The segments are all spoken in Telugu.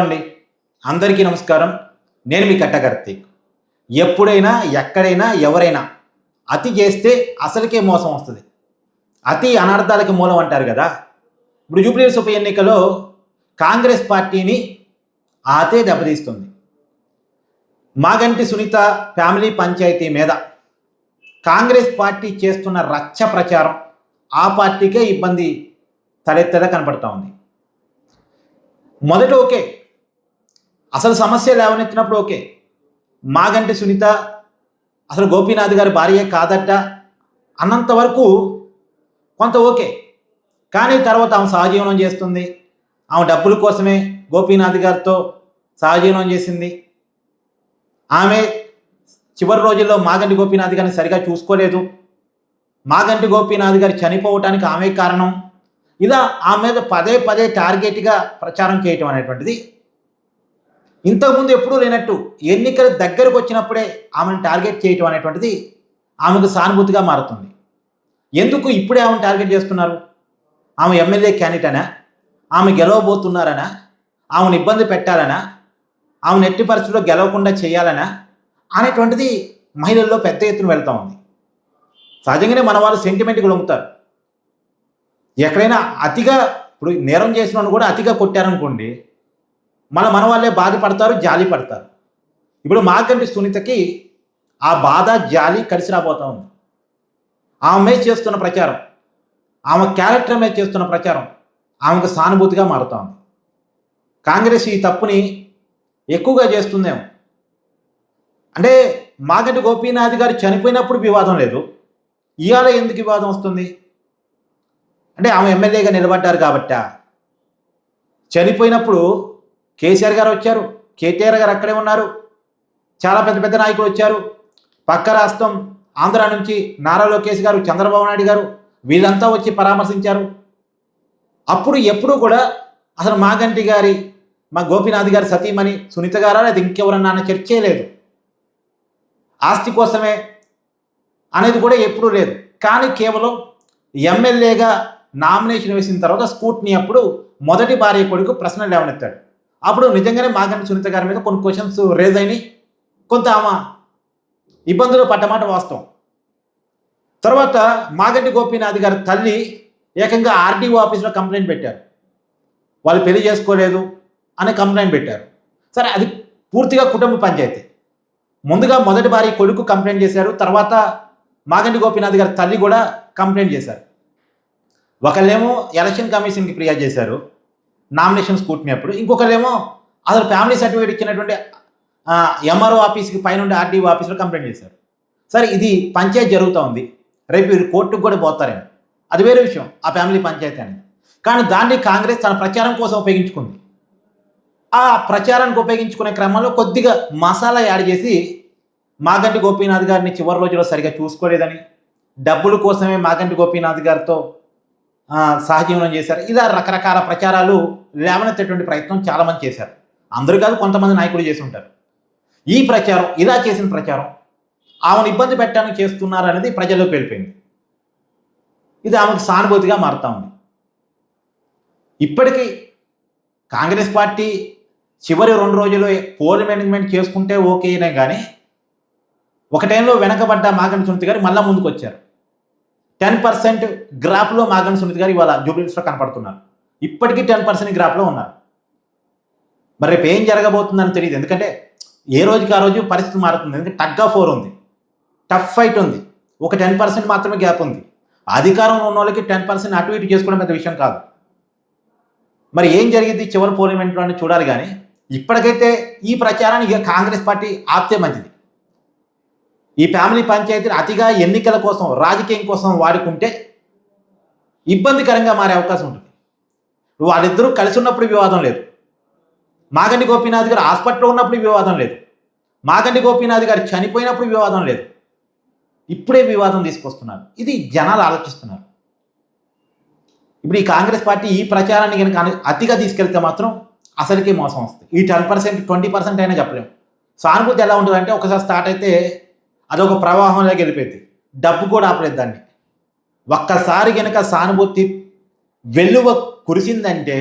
అండి. అందరికీ నమస్కారం. నేను మీ కట్టకర్తీక్ ఎప్పుడైనా ఎక్కడైనా ఎవరైనా అతి చేస్తే అసలుకే మోసం వస్తుంది. అతి అనర్థాలకి మూలం అంటారు కదా. ఇప్పుడు జూబ్లీస్ ఉప ఎన్నికలో కాంగ్రెస్ పార్టీని ఆతే అతే దెబ్బతీస్తుంది. మాగంటి సునీత ఫ్యామిలీ పంచాయతీ మీద కాంగ్రెస్ పార్టీ చేస్తున్న రచ్చ ప్రచారం ఆ పార్టీకే ఇబ్బంది తలెత్తేలా కనపడతా ఉంది. మొదట ఓకే అసలు సమస్య లేవనెత్తినప్పుడు ఓకే. మాగంటి సునీత అసలు గోపీనాథ్ గారి భార్య కాదట అన్నంత వరకు కొంత ఓకే. కానీ తర్వాత ఆమె సహజీవనం చేస్తుంది. ఆమె డబ్బుల కోసమే గోపీనాథ్ గారితో సహజీవనం చేసింది. ఆమె చివరి రోజుల్లో మాగంటి గోపీనాథ్ గారిని సరిగా చూసుకోలేదు. మాగంటి గోపీనాథ్ గారు చనిపోవటానికి ఆమె కారణం. ఇలా ఆమె మీద పదే పదే టార్గెట్గా ప్రచారం చేయటం అనేటువంటిది ఇంతకుముందు ఎప్పుడూ లేనట్టు ఎన్నికల దగ్గరకు వచ్చినప్పుడే ఆమెను టార్గెట్ చేయటం అనేటువంటిది ఆమెకు సానుభూతిగా మారుతుంది. ఎందుకు ఇప్పుడే ఆమెను టార్గెట్ చేస్తున్నారు? ఆమె ఎమ్మెల్యే క్యాండిడేటనా ఆమె గెలవబోతున్నారనా? ఆమెను ఇబ్బంది పెట్టాలనా? ఆమెను ఎట్టి పరిస్థితుల్లో గెలవకుండా చేయాలనా? అనేటువంటిది మహిళల్లో పెద్ద ఎత్తున వెళ్తూ ఉంది. సహజంగానే మన వాళ్ళు సెంటిమెంట్కి లొంగుతారు. ఎక్కడైనా అతిగా ఇప్పుడు నేరం చేసిన కూడా అతిగా కొట్టారనుకోండి మన మన వాళ్ళే బాధపడతారు జాలి పడతారు. ఇప్పుడు మాకంటి సునీతకి ఆ బాధ జాలి కలిసి రాబోతా ఉంది. ఆమె మీద చేస్తున్న ప్రచారం ఆమె క్యారెక్టర్ మీద చేస్తున్న ప్రచారం ఆమెకు సానుభూతిగా మారుతా ఉంది. కాంగ్రెస్ ఈ తప్పుని ఎక్కువగా చేస్తుందేమో. అంటే మాగంటి గోపీనాథ్ గారు చనిపోయినప్పుడు వివాదం లేదు. ఇవాళ ఎందుకు వివాదం వస్తుంది? అంటే ఆమె ఎమ్మెల్యేగా నిలబడ్డారు కాబట్టా. చనిపోయినప్పుడు కేసీఆర్ గారు వచ్చారు కేటీఆర్ గారు అక్కడే ఉన్నారు చాలా పెద్ద పెద్ద నాయకులు వచ్చారు. పక్క రాష్ట్రం ఆంధ్ర నుంచి నారా లోకేష్ గారు చంద్రబాబు నాయుడు గారు వీళ్ళంతా వచ్చి పరామర్శించారు. అప్పుడు ఎప్పుడూ కూడా అసలు మాగంటి గారి మా గోపీనాథ్ గారి సతీమణి సునీత గారా లేదా ఇంకెవరన్నా అన్న చర్చే లేదు. ఆస్తి కోసమే అనేది కూడా ఎప్పుడూ లేదు. కానీ కేవలం ఎమ్మెల్యేగా నామినేషన్ వేసిన తర్వాత స్కూట్ని అప్పుడు మొదటి భార్య కొడుకు ప్రశ్న లేవనెత్తాడు. అప్పుడు నిజంగానే మాగంటి సునీత గారి మీద కొన్ని క్వశ్చన్స్ రేజ్ అయినాయి. కొంత ఆమె ఇబ్బందులు పడ్డమాట వాస్తవం. తర్వాత మాగంటి గోపీనాథ్ గారి తల్లి ఏకంగా ఆర్డీఓ ఆఫీస్లో కంప్లైంట్ పెట్టారు. వాళ్ళు పెళ్ళి చేసుకోలేదు అని కంప్లైంట్ పెట్టారు. సరే అది పూర్తిగా కుటుంబ పంచాయతీ. ముందుగా మొదటి భార్య కొడుకు కంప్లైంట్ చేశారు. తర్వాత మాగంటి గోపీనాథ్ గారి తల్లి కూడా కంప్లైంట్ చేశారు. ఒకళ్ళేమో ఎలక్షన్ కమిషన్కి ఫిర్యాదు చేశారు. నామినేషన్ స్కూట్ని అప్పుడు. ఇంకొకళ్ళేమో అసలు ఫ్యామిలీ సర్టిఫికేట్ ఇచ్చినటువంటి ఎంఆర్ఓ ఆఫీస్కి పైన ఆర్డీఓ ఆఫీస్లో కంప్లైంట్ చేశారు. సరే ఇది పంచాయతీ జరుగుతూ ఉంది. రేపు వీరు కోర్టుకు కూడా పోతారేమో. అది వేరే విషయం ఆ ఫ్యామిలీ పంచాయతీ అని కానీ దాన్ని కాంగ్రెస్ తన ప్రచారం కోసం ఉపయోగించుకుంది. ఆ ప్రచారానికి ఉపయోగించుకునే క్రమంలో కొద్దిగా మసాలా యాడ్ చేసి మాగంటి గోపీనాథ్ గారిని చివరి రోజులో సరిగా చూసుకోలేదని డబ్బుల కోసమే మాగంటి గోపీనాథ్ గారితో సహజీవనం చేశారు. ఇలా రకరకాల ప్రచారాలు లేవనెత్తేటువంటి ప్రయత్నం చాలామంది చేశారు. అందరూ కాదు కొంతమంది నాయకులు చేసి ఉంటారు. ఈ ప్రచారం ఇలా చేసిన ప్రచారం ఆమెను ఇబ్బంది పెట్టడానికి చేస్తున్నారు అనేది ప్రజల్లోకి వెళ్ళిపోయింది. ఇది ఆమెకు సానుభూతిగా మారుతా ఉంది. ఇప్పటికీ కాంగ్రెస్ పార్టీ చివరి రెండు రోజులు పోల్ మేనేజ్మెంట్ చేసుకుంటే ఓకేనే కానీ ఒక టైంలో వెనకబడ్డ మాగని చుంతి గారు మళ్ళీ ముందుకు వచ్చారు టెన్ పర్సెంట్ గ్రాఫ్లో మాగన్ సునీత గారు ఇవాళ జూబ్లీస్లో కనపడుతున్నారు. ఇప్పటికీ టెన్ పర్సెంట్ గ్రాఫ్లో ఉన్నారు. మరి రేపు ఏం జరగబోతుందని తెలియదు. ఎందుకంటే ఏ రోజుకి ఆ రోజు పరిస్థితి మారుతుంది. ఎందుకంటే టగ్ ఆఫ్ ఫోర్ ఉంది. టఫ్ ఫైట్ ఉంది. ఒక టెన్ పర్సెంట్ మాత్రమే గ్యాప్ ఉంది. అధికారంలో ఉన్న వాళ్ళకి టెన్ పర్సెంట్ అటు ఇటు చేసుకోవడం పెద్ద విషయం కాదు. మరి ఏం జరిగింది? చివరి పోలిమెంట్లో చూడాలి కానీ ఇప్పటికైతే ఈ ప్రచారాన్ని ఇక కాంగ్రెస్ పార్టీ ఆపితే మంచిది. ఈ ఫ్యామిలీ పంచాయతీని అతిగా ఎన్నికల కోసం రాజకీయం కోసం వాడుకుంటే ఇబ్బందికరంగా మారే అవకాశం ఉంటుంది. వాళ్ళిద్దరూ కలిసి ఉన్నప్పుడు వివాదం లేదు. మాగండి గోపీనాథ్ గారు హాస్పిటల్లో ఉన్నప్పుడు వివాదం లేదు. మాగండి గోపీనాథ్ గారు చనిపోయినప్పుడు వివాదం లేదు. ఇప్పుడే వివాదం తీసుకొస్తున్నారు. ఇది జనాలు ఆలోచిస్తున్నారు. ఇప్పుడు ఈ కాంగ్రెస్ పార్టీ ఈ ప్రచారాన్ని కనుక అతిగా తీసుకెళ్తే మాత్రం అసలుకే మోసం వస్తుంది. ఈ టెన్ పర్సెంట్ ట్వంటీ పర్సెంట్ అయినా చెప్పలేము. సానుభూతి ఎలా ఉంటుంది అంటే ఒకసారి స్టార్ట్ అయితే అదొక ప్రవాహంలోకి వెళ్ళిపోయింది డబ్బు కూడా ఆపలేదు దాన్ని. ఒక్కసారి కనుక సానుభూతి వెల్లువ కురిసిందంటే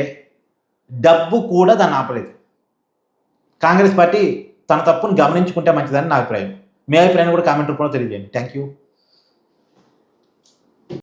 డబ్బు కూడా దాన్ని ఆపలేదు. కాంగ్రెస్ పార్టీ తన తప్పును గమనించుకుంటే మంచిదని నా అభిప్రాయం. మీ అభిప్రాయాన్ని కూడా కామెంట్ రూపంలో తెలియజేయండి. Thank you